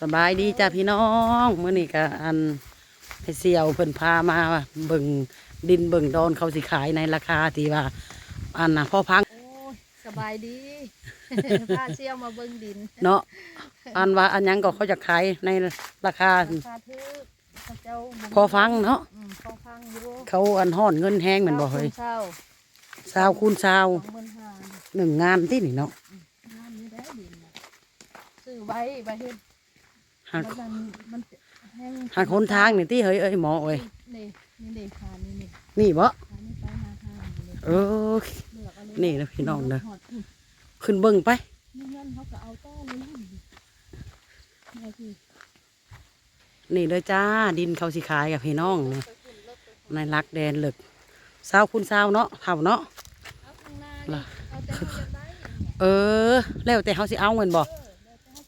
สบายดีจ้าพี่น้องเมื่อนี้ก็อันให้เสี่ยวเพิ่นพามาเบิ่งดินเบิ่งดอนเขาสิขายในราคาที่ว่า อันน่ะพ่อพังโอ้ยสบายดีพาเชี่ยวมาเบิ่งดิน เนาะอันว่าอันหยังก็เขาจะขายในราคาราคาทึกพระเจ้าบ่มีพอฟังเนาะอืมพอฟังอยู่เขาอันห่อนเงินแห้งเหมือนบ่เฮ้ยเช้าซาวคูณซาวสองหมื่นห้าหนึ่งงานที่นี่เนาะงานนี้ได้ดินน่ะซื้อไว้ไว้เฮ็ด หากมันมันแห้งหากหนทางนี่ที่เฮ้ยเอ้ยหมอเอ้ยนี่นี่เด็กขานี่นี่นี่บ่ขานี่ไปมาทางนี่เลยเออ เลือกเอาเลยนี่นะพี่น้องเด้อหดอืมขึ้นเบิ่งไปนี่เงินเขาก็เอาต้อเลยนี่นี่คือนี่เลยจ้าดินเขาสิขายกับพี่น้องนี่ในรักแดนเหลึกซาวคูณซาวเนาะเท่าเนาะ เอาข้างหน้านี่เอาแต่เขาจะได้เนี่ยเออ แล้วแต่เขาสิเอาเงินบ่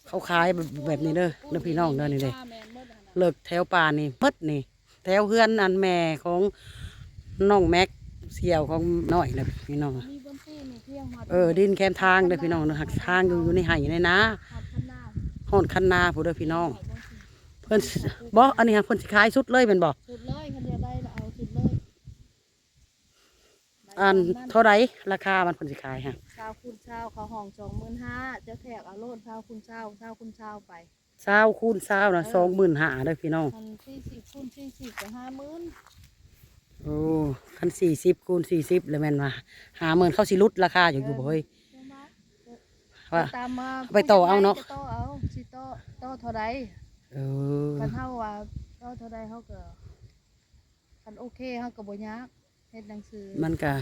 เขาขายแบบแบบนี้เด้อเด้อพี่น้องเด้อนี่เด้อป้าแม่นหมดอะนะเลิกแถวป่านี่หมดนี่ แถวเฮือนอันแม่ของน้องแม็กเสี่ยวของน้อยนะพี่น้องมีบนที่นี่เที่ยงหอดเออดินแคมทางเด้อพี่น้องเด้อหักทางอยู่อยู่ในไห่ในนาหอดข้างหน้าห้อนคันนาผู้เด้อพี่น้องหอดบนที่เพิ่นสิบ่อันนี้ฮะเพิ่นสิขายสุดเลยแม่นบ่สุดเลยคันเดียวได้แล้วเอาสุดเลย อันเท่าไรราคามันเพิ่นสิขายฮะชาวคุณชาวเขาห้องสองหมื่นห้าจะแทกเอาโลดชาวคุณชาวชาวคุณชาวไปซาวคูณซาวนะ25,000เด้อพี่น้องมันสี่สิบคูณสี่สิบก็ห้าหมื่นโอ้คัน40คูณ40แล้วแม่นว่า50,000เขาสิลดราคาอยู่อยู่บ่เฮ้ยเจ้ามาว่าตามมาไปต่อเอาเนาะจะต่อเอาสิต่อต่อเท่าใดเออคันเท่าว่าต่อเท่าใดเขาก็คันโอเคเขาก็บ่ยากเฮ็ดหนังสือมันก็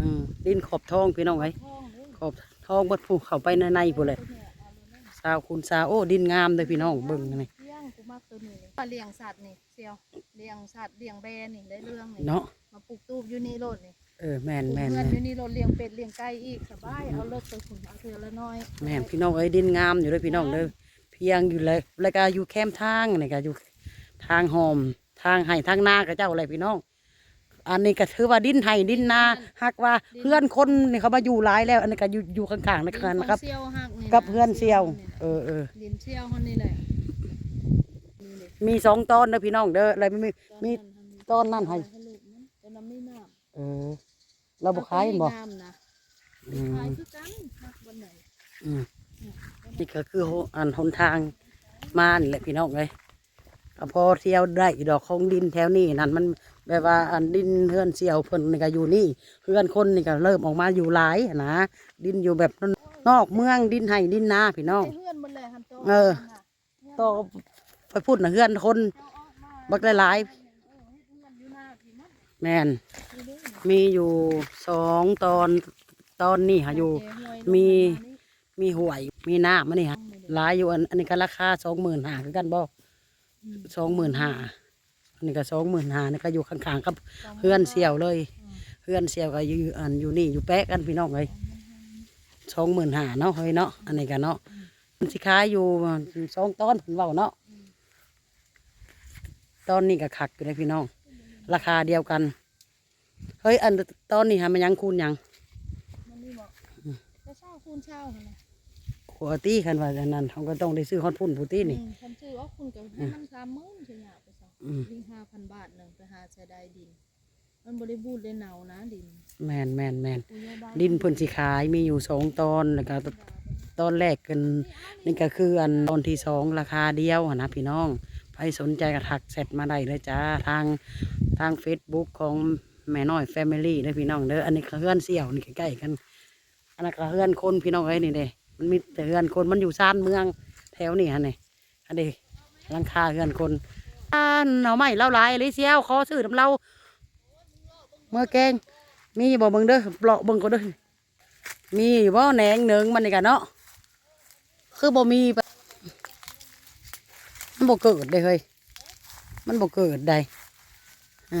อืมดินขอบทองพี่น้องไว้ยท้องเด้อขอบทองเบดผู้เข้าไปในในผู้เลยสาวคุณสาวโอ้ดินงามเลยพี่น้องเบิ่งนี่เลี้ยงกูมากตัวนี้เลยเลี้ยงสัตว์นี่เซียวเลี้ยงสัตว์เลี้ยงแบรนี่ได้เรื่องนี่เนาะมาปลูกตูบอยู่นี่โลดนี่เออแม่นปลูกแม่นเงินแม่อนยู่นี่โลดเลี้ยงเป็ดเลี้ยงไก่อีกสบายเอาเลิกไปขุนเอาเถือละน้อยแม่นพี่น้องเอ้ยดินงามอยู่เลยพี่น้องเด้อเพียงอยู่เลยแล้วก็อยู่แคมป์ทางนี่ก็อยู่ทางหอมทางให้ทางนากับเจ้าอะไรพี่น้อง อันนี้ก็ถือว่าดินไห้ดินนาหักว่าเพื่อนคนนี่เขามาอยู่หลายแล้ว อันนี้ก็อยู่อยู่ข้างๆนะครับนะครับเซียวหักนี่กับเพื่อนเซียว เออเออดินเซียวคนนี้แหละนี่เลยมีสองตอนเด้อพี่น้องเด้ออะไรไม่มีมีตอนนั่นให้ให้ลูกมันตอนนั้นไม่น้ำเออเราบุคายบ่เอตัวนี้งามนะอืมขายคือกันหักบนไหนอืมนี่ก็คือโหอันหนทางมานี่แหละพี่น้องเลย ก็พอเที่ยวได้ดอกของดินแถวนี้นั่นมันแบบว่าอันดินเพื่อนเสี่ยวเพิ่นนี่ก็อยู่นี่เพื่อนคนนี่ก็เริ่มออกมาอยู่หลายนะดินอยู่แบบนอกเมืองดินไห้ดินนาพี่น้องไอ้เพื่อนมันเลยฮันโตเออต่อไปพูดนะเพื่อนคนบักหลายๆแมนมีอยู่สองตอนตอนนี่ค่ะอยู่ มี มีหวยมีน้ำมันนี่ฮะหลายอยู่อันอันนี้ก็ราคาสองหมื่นห้าคือกันบ่ สองหมื่นห้าอันนี้ก็สองหมื่นห้านี่ก็อยู่ข้างๆกับเพื่อนเสี่ยวเลยเพื่อนเสี่ยวก็อยู่อันอยู่นี่อยู่แป๊ะกันพี่น้องเลยสองหมื่นห้าเนาะเฮ้ยเนาะอันนี้กันเนาะมันสิขายอยู่สองตอนเพิ่นเว้าเนาะตอนนี้ก็ขักอยู่เลยพี่น้อง ราคาเดียวกันเฮ้ยอันตอนนี้ฮะมันยังคูณยังมันนี่บอกก็เช่าคูณเช่าหั่นน่ะ ขวตี้คันว่าอันนั้นเขาก็ต้องได้ซื้อฮอดพุ่นผู้ตี้นี่อืมคันชื่อว่าคุณกับให้มันสามหมื่นใช่ไหมไปสองอืม วิ่งห้าพันบาทหนึ่งไปหาใช้ได้ดิน มันบริบูรณ์เลยเนานะดินแมนแมนแมนปุยยาบ้าดินเพิ่นสิขายมีอยู่สองตอนแล้วก็ตอนแรกกันนี่ก็คืออันตอนที่สองราคาเดียวหั้นนะพี่น้องใครสนใจก็ทักเสร็จมาได้เลยจ้าทางทางเฟซบุ๊กของแม่น้อยแฟมิลี่เด้อพี่น้องเด้ออันนี้ก็เฮือนเสี่ยวนี่ใกล้ๆกัน อันนั้นก็เฮือนคนพี่น้องเอ้ยนี่เด้ มันมีแต่เฮือนคนมันอยู่ซ่านเมืองแถวนี่ฮะนี่อันนี้ลังคาเฮือนคนอ่าหน่อไม้เล่าลายเลยเสี่ยวขอซื้อน้ำเราเมื่อแกงมีบ่เบิ่งเด้อเปลาะเบิ่งก็เด้อมีอยู่บ่แหนงหนึ่งมันนี่กันเนาะคือบ่มีมันบ่เกิดเลยเฮ้ยมันบ่เกิดใดอะ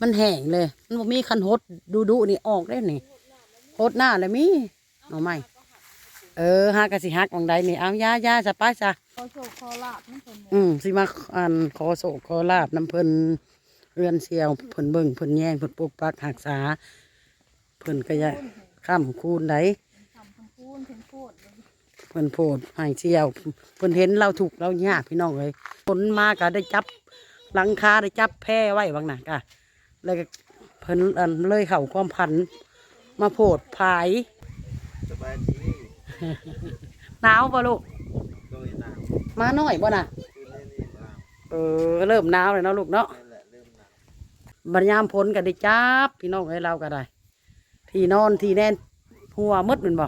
มันแห้งเลย มันบ่มีคันหดดูดูนี่ออกได้นี่หดหน้าเลยมีเอาไหม เออหากะสิฮักวังใดนี่เอายายาจะไปจ้ะขอโชคขอลาบนั่นคนเนี่ยอืมสิมาอันขอโศกขอลาบน้ำเพิ่นเรือนเสียวเพิ่นเบิ่งเพิ่นแย่งเพิ่นปกปักรักษาเพิ่นก็จะค้ำคูณไดทำพันคูณเพ็นโคตรเลยเพิ่นพิ่นโพดให้เชี่ยวเพิ่นเห็นเราถูกข์เรายากพี่น้องเลยผลมาก็ได้จับหลังคาได้จับแพร่ไว้บางหนักอะเลยก็เพิ่นอันเลยเข่าความพัน มาโพดผาย สบายดี หนาวป่ะลูกโดยหนาวมาหน่อยป่ะน่ะ คือเล่นนี่หนาวเออ เริ่มหนาวเลยเนาะลูกเนาะ นั่นแหละเริ่มหนาวบัญยามพ้นก็ได้จับพี่น้องให้เราก็ได้ ที่นอนที่แน่นหัวหมดแมันบ่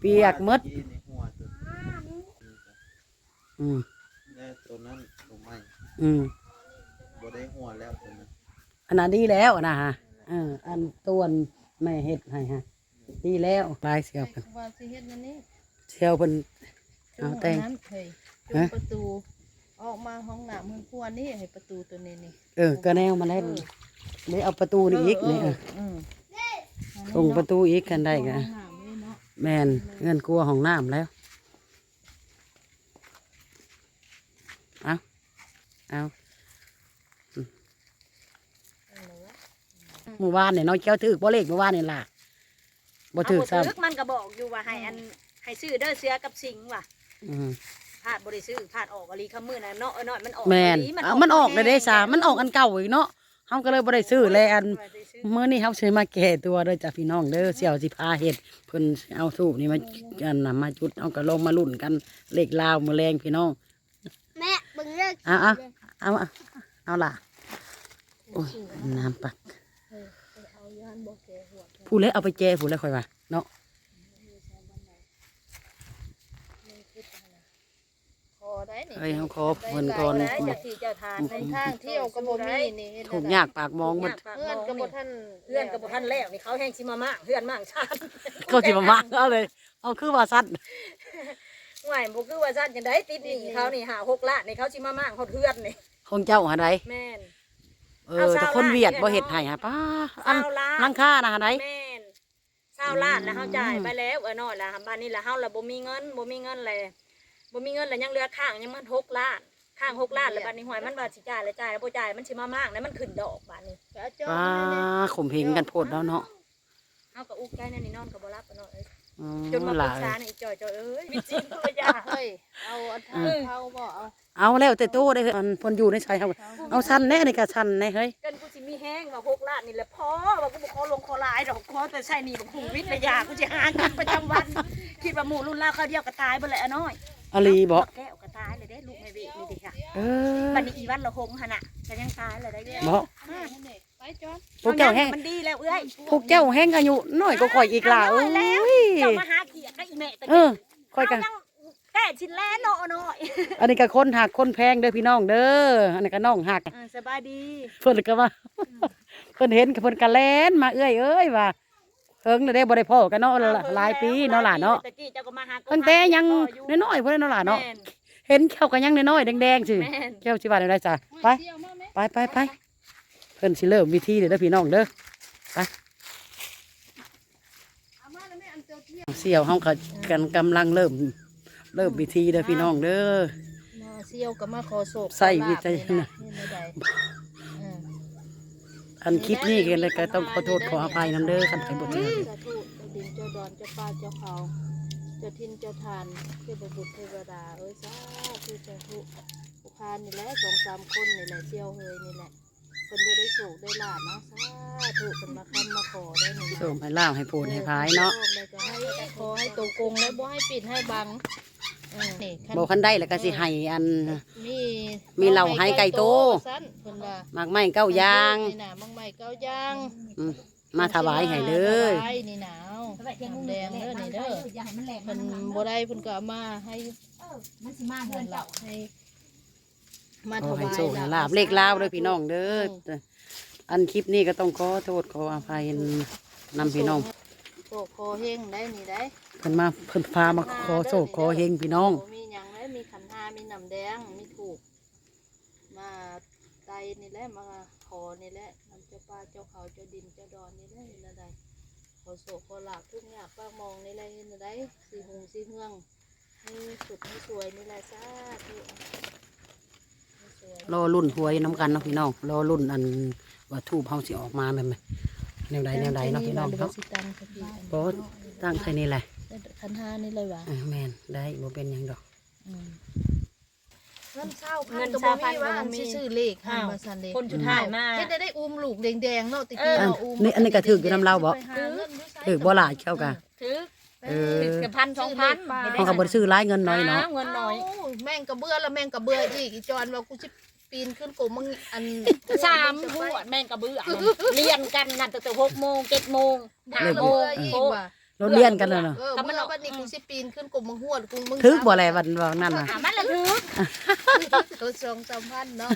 เปียกหมดยี่ในหัวตัวอืมแล้วตัวนั้นตัวใหม่อืมบ่ได้หัวแล้วตัวนั้นอันนั้นดีแล้วนะฮะเอออันตัวนแม่เฮ็ดให้ฮะ ดีแล้วลายเสียวกันว่าสิเฮ็ดอันนี้เสียวเป็นจุ่เอามแต่งอันนั้นเฮ้ยจุ่ฮะมประตู ออกมาห้องน้ำเมืองครัวนี่ให้ประตูตัวนี้นี่เออก็แนวมาแล้วเลยเอาประตูนี่อีกนี่เออเออตรงประตูอีกกันได้กันห้องน้ำนี่เนาะแมนเงินกลัวของน้ำแล้วเอาเอาอืมเมื่อวานเนี่ยน้อยเจ้าถือบ่เลขเมื่อวานนี่ล่ะ บ่ถือเอาซ้บ่มันก็บอกอยู่ว่าให้อันให้ซื้อเด้อเสือกับสิงว่ะำอืมพลาดบ่ได้ซื้อพลาดออกอลีคำมือน่ะเนาะเอ้ยน้อยมันออกแมนอีหลีเอามันออกเลยเด้สามันออกอันเก่าอีกเนาะเฮาก็เลยบ่ได้ซื้อเลยอันบ่ได้ซื้อเมื่อนี้เฮาสิมาแก่ตัวเด้อจ้ะพี่น้องเด้อเสี่ยวสิพาเฮ็ดเพิ่นเอาสูบนี่มาอันน่ะมาจุดเอากระลงมาลุ่นกันเลขลาวมื้อแรงพี่น้องแม่เบิ่งเลิกเอาเอาเอาเอาเอาล่ะโอ้ยน้ำปักเอาย่านบ่แก่หัวแก่ ผู้เล็กเอาไปแจผู้เล็กค่อยว่าเนาะคอได้นี่เอ้ยเฮาขอเพิ่นก่อนได้เจ้าที่เจ้าทานทางทางเที่ยวก็บ่มีนี่เฮ็ดถูกได้ยากปากมองหมดเพื่อนก็บ่ทันเพื่อนก็บ่ทันแล้วนี่เขาแห้งสิมามั่งเพื่อนมั่งชาติก็สิมามักเอาเลยเอาคือว่าซัดห่วยบ่คือว่าซั่นจังได๋ติดหนี้เขานี่หา6ล้านนี่เขาสิมามั่งเฮาเพื่อนนี่ของเจ้าหาไดแม่น เออแต่คนเวียดบ่เฮ็ดให้ฮะป้าอันเศร้าล้านลังค่านะหาไดแม่น20ล้านแล้วเฮาจ่ายไปแล้วเอ้ยน้อยล่ะบ้านนี้ล่ะเฮาล่ะบ่มีเงินบ่มีเงินเลยบ่มีเงินแล้วยังเหลือข้างยังมัน6ล้านข้าง6ล้านแล้วบัดนี้ห่วยมันว่าสิจ่ายแล้วจ่ายแล้วบ่จ่ายมันสิมามั่งแล้วมันขึ้นดอกบัดนี้ก็เอาจอป้ามาให้แน่ข่มเหงกันโพดแล้วเนาะเฮาก็อุกใจนั่นนี่นอนก็บ่รับอะเนาะเอ้ยอืจนมมาหปรึลากยษาในอีจอยจอยเอ้ยมีจริงตัวยาเฮ้ยเอาอันทางเข้าบ่เอา เอาแล้วแต่โตได้เฮ้ยอันเพิ่นอยู่ในชายเฮาเอาชั้นแน่นี่ก็ชั้นแน่เฮ้ยกันกูสิมีแห้งว่าหกล้านนี่แหละพอว่ากูบ่ขอลงขอหลายดอกขอแต่ใช้หนี่บักหูวิทยากูสิหาเงินประจำวัน คิดว่าหมู่รุ่นราวเขาวเดียวก็ตายเบ่แหละอะน้อยอลีบ่แก้วก็ตายเลยเด้ลูกแม่เวกนี่เด้ค่ะเออบัดนี้อีวันละหงหั่นน่ะก็ยังตายเลยได้เด้บ่ไปจอนพวกเจ้าแห้งมันดีแล้วเอ้ยพวกเจ้าแห้งอายุน้อยก็ข่อยอีกล่ะเอ้น้อยแล้วยเจ้ามาหาเขียดกับอีแม่ตะเอกี้อข่อยก็เายัง แก้ชิ้นแลเนาะอะน้อยอันนี้ก็คนหักคนแพงเด้อพี่น้องเด้ออันนี้ก็น้องหักเออสบายดีเพิ่นก็ว่า เพิ่นเห็นก็เพิ่นก็แล่นมาเอ้ยเอ้ยว่าเฮิงเลยได้บ่ได้พ่อกันเนาะหลายปีเนาะล่ะเนาะตะกี้เจ้าก็มาหาตั้งแต่ยังพ่อน้อยๆเพิ่นเนาะล่ะเนาะแม่นเห็นแก้วก็ยังน้อยๆแดงๆสิแม่นแก้วสิว่าได้จ้ะไปเที่ยวมาไหมไปไปไปเพิ่นสิเริ่มวิธีเด้อพี่น้องเด้อเอามาแล้วแม่อันเจ้าเที่ยวเสี่ยวเฮาก็กันกำลังเริ่ม เริ่มวิธีเด้อพี่น้องเด้อมาเที่ยวก็มาขอโศกใส่วิจัยขอลานะบนี่นะนี่ใดเอออันคลิปนี้กันเลยก็ต้องขอโทษขออภัยนำเด้อคันใครบ่ถือเจ้าทูตเจ้าดินเจ้าดอนเจ้าป่าเจ้าเขาเจ้าทินเจ้าทานเทพบุตรเทวดาเอ้ยสาธุเจ้าทุผู้พานนี่แหละสองสามคนนี่แหละเที่ยวเฮยนี่แหละคนจะได้โศกได้ลาบเนาะสาธุคนมาคำมาขอได้นี่ส่งให้ล่าวให้โพดให้พายเนาะเลยก็ให้ขอให้ตรงกงและบ่ให้ปิดให้บังเออ นี่คันบ่คันได้แล้วก็สิให้อัน มีมีเหล้าให้ไก่โต สั้นเพิ่นว่าหมากไม้เก้ายาง นี่น่ะมังใหม่เก้ายางอืมมาถวายให้เลย ถวายนี่หนาวน้ำแดงเด้อนี่เด้ออย่าให้มันแหลกเพิ่นบ่ได้เพิ่นก็เอามาให้มันสิมาเงิเงินนเหเราล่าให้มาขถอให้วายโชคให้ลาบเลขลาวเด้อพี่น้องเด้ออันคลิปนี้ก็ต้องขอโทษขออภัยนำพี่น้องโศกคอเฮงได้นี่ได้ เพิ่นมาเพิ่นพามาขอโชคขอเฮงพี่น้องโมีหยังได้มีขันหามีน้ำแดงมีถูก มาไตนี่แหละมาขอนี่แหละนำเจ้าป่าเจ้าเขาเจ้าดินเจ้าดอนนี่แหละเห็นอะไรขอโศกขอลาบทุกอย่างป้ามองนี่แหละเห็นอะไรสีหงสีเฮืองให้สุดให้สวยนี่แหละสาธุให้สวยรอรุ่นหวยน้ำกันเนาะพี่น้องรอรุ่นอันว่าทูบเฮาสิออกมาแบบไหนแนวใดแนวใดเนาะพี่น้องเนาะสิตันสักทีโพสตั้งแค่นี้แหละเคันห้านี่เลยว่ะอ่าแม่นได้บ่เป็นหยังดอกเงินเช่าพัเงินนก็เช่าบ่พันมีก็ว่าบ่อันมีสิซื้อเลขห้าอ้าว มาซันเด้คนสุดท้ายมา เฮ็ดได้ได้อุ้มลูกแดงๆเนาะตะเอกี้อ เนาะอุ้มนี่อันนี้ก็ถืออยู่นำเราบ่ ไปหาเงินอยู่ไสถือบ่หลายเข้ากะ ถือเออ ถือกับพันสองพันเฮาก็บ่ได้ซื้อหลายเงินน้อยเนาะ เงินน้อย เาแม่งกระเบื้อแล้วแม่งกระเบื้ออีกอีจอนว่ากูสิปีนขึ้นกูมึงอัน สามหัวแม่งกระเบื้อเรียนกันนั่นตั้งแต่หกโมงเจ็ดโมงบ้าห้าระโมเบื้งออีกโอ้ว่ะเราเรียนกันแล้วเนาะเออก็มัมันนเอาวันนี้กูสิปีนขึ้นกูมึงหวดกูมึงถึกบ่แลวันว่านั่นน่ะอะมันละถือตัวสองสามพันเนาะ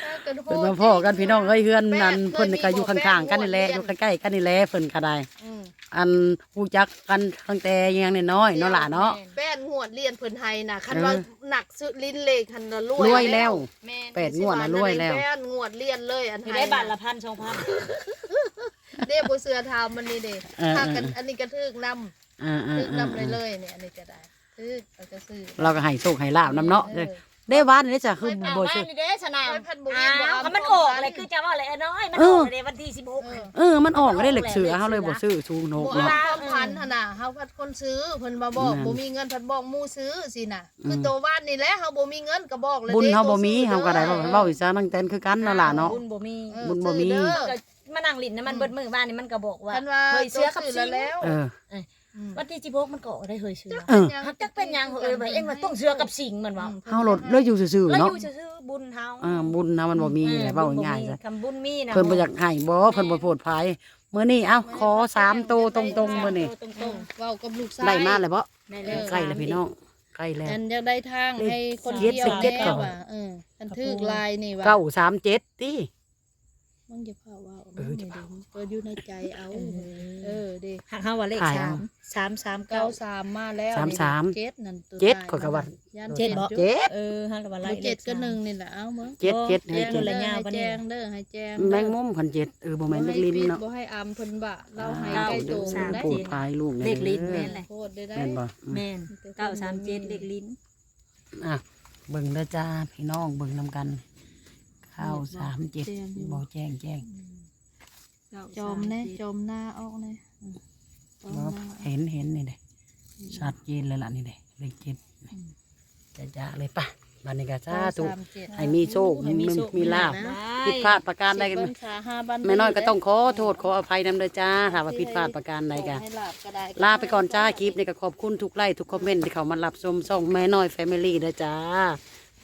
เออเกินโหเพิ่นดมาพ่อกันพี่น้องเอ้ยเฮือนแม่นั่นเคยเพิ่นก็อยู่มีบ่ข้างๆกันนี่แหละแม่อยู่ใกล้ๆกันนี่แหละเพิ่นก็ได้อืมอันฮู้จักกันตั้งแต่ยังน้อยๆเนาะล่ะเนาะแป้นงวดเรียนเพิ่นไทยน่ะคันเออว่าหนักสุดลิ้นเลขคันละรรวยวยแล้วแม่นแปดงวดน่ะรวยแล้วแป้นงวดเรียนเลยอันอยู่ไทได้ยบาทละพันสองพัน เด้บ่เสือทามันนี่เด้เออถ้าเอกันออันนี้ก็ถึกนำอ่าถึกๆนำเลยเลยเนี่ยอันนี้ก็ได้ถึกแล้วก็ซื้อๆเราก็ให้โชคให้ลาบนํเนาะเออได้บ้านนี่จ้ะคือเอาบ่บ้าซื้อนนี่เด้สนามร้อยพันบ่มีอ้าบ่วเอาเขามันออกอะไรคือจะว่าอะไรไอ้น้อยมันเออออกเลยวันที่สิบหก เออเออมันออกได้เหล็กเสือเฮาเลยบ่ซื้อชูนกบ่เอาเนาะ ความพันหั่นน่ะเฮาพัดคนซื้อเพิ่นมาบอกนั่นบ่มีเงินเพิ่นบอกหมู่ซื้อสิน่ะอืมคือตัวบ้านนี่แหละเฮาบ่มีเงินก็บอกเลยบุญด้เฮาบ่มีตัวซื้อเฮาก็ได้ด้เว้าอเว้าอีสานนั่งเต้นคือกันนั่นล่ะเนาะ บุญบ่มีเออบุญบ่มีซื้อเด้อก็ มานั่งลิ้นนะมันเบิดมือบ้านนี่มันก็บอกว่าคันว่าเฮ้ยเสือกับตัวสิซื้งแล้ว เออมวันที่สิบหกมันก็ออกได้เฮ้ยเสือเออฮักจักเป็นหยังเอ้ยว่าเอ็งว่าต้องเสือกับสิงมันว่าเฮาโลดเลยอยู่ซื่อแล้วๆอเนาะยู่ซื่อๆบุญเฮาอ่าบุญนะมันบ่มีแหละเว้าง่ายๆซะ คำบุญมีนะเพิ่นบ่อยากให้บ่เพิ่นบ่โพดภัยมื้อนี้เอ้าขอสามโตตรงๆมื้อนี้ตรง เว้ากับลูกชาย ได้มาแล้วบ่ๆแม่เลยใกล้แล้วพี่น้องใกล้แล้ว อันอยากได้ทางให้คนเจ็ดเที่ยวสิบเจ็ดแน่ก่อน ว่ะเอออันทึกลายนี่ว่ะเก้าสามเจ็ดติ มึงอย่าพาว่าเออจะพาเปิดอยู่ในใจเอา เออเด้หักเฮาว่าเลขขายสาเอามสามสามเก้าเก้าสามมาแล้วสามสามเจ็ดนั่นตัวเจ็ดท้ายข้อยก็ว่ายันเจ็ดบ่จุเจ็ดเออหักว่าไล่บ่เจ็ดก็หนึ่งนี่แหละเอามึงเจ็ดเจ็ดแจ้ให้งเจ็ดเด้ละอยาวให้ปะแจ้เนี่ยงเด้อให้แจ้งแมงมุมพันเจ็ดเออบ่แม่นเล็กลิ้นเนาะบ่ให้อำเพิ่นบะเราให้อ้าวใกล้เด้ตัอวสามได้โพดภัยลูกเลขลิ้นแม่นแเลยโคตรได้ได้ม่นบ่แม่นเก้าสามเจ็ดเลขลิ้นอะเบิ่งเด้อจ้าพี่น้องเบิ่งนํกัน ข้าวสามเจ็ดบ่แจ้งแจ้งจอมแน่จอมหน้าออกแน่อืมจอมบ่หน้าเห็นเห็นนี่เด้ชัดเจนเลยล่ะนี่เด้เลขเจ็ดจะจะเลยป่ะบัดนี้ก็สาธุเก้สามเจ็ดให้มีโชคให้มีโชคมีลาบนะผิดพลาดประการใดกันสิบเบิ่งขาห้าบันแม่น้อยก็ต้องขอโทษขออภัยนำเด้อจ้าถ้าว่าผิดพลาดประการใดกันให้ลาบก็ได้ลาไปก่อนจ้าคลิปนี้ก็ขอบคุณทุกไลค์ทุกคอมเมนต์ที่เขามารับชมส่องแม่น้อยแฟมิลี่เด้อจ้า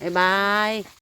บ๊ายบาย